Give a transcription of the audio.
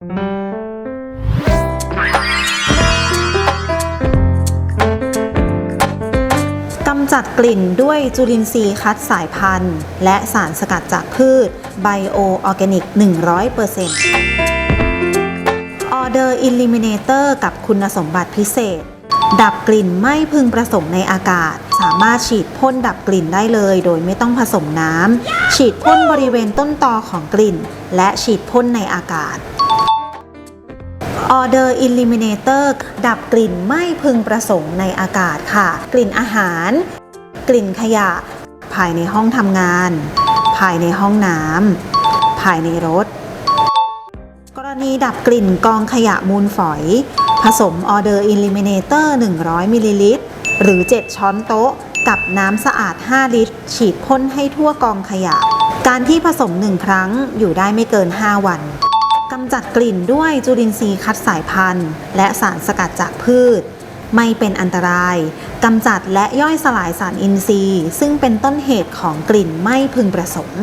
กำจัดกลิ่นด้วยจุลินทรีย์คัดสายพันธุ์ และสารสกัดจากพืชไบโอออร์แกนิก 100%ออเดอร์อิลิมิเนเตอร์กับคุณสมบัติพิเศษ ดับกลิ่นไม่พึงประสงค์ในอากาศ สามารถฉีดพ่นดับกลิ่นได้เลย โดยไม่ต้องผสมน้ำ ฉีดพ่นบริเวณต้นตอของกลิ่น และฉีดพ่นในอากาศ Order Eliminator ดับกลิ่นไม่พึงประสงค์ในอากาศค่ะ กลิ่นอาหาร กลิ่นขยะ ภายในห้องทำงาน ภายในห้องน้ำภายในรถ กรณีดับกลิ่นกองขยะมูลฝอย ผสม Order Eliminator 100มิลลิลิตรหรือ 7 ช้อนโต๊ะกับน้ำสะอาด 5 ลิตร ฉีดพ่นให้ทั่วกองขยะ การที่ผสม 1 ครั้งอยู่ได้ไม่เกิน 5 วัน กำจัดกลิ่นด้วยจุลินทรีย์คัดสายพันธุ์ และสารสกัดจากพืช ไม่เป็นอันตรายกำจัดและย่อยสลายสารอินทรีย์ ซึ่งเป็นต้นเหตุของกลิ่นไม่พึงประสงค์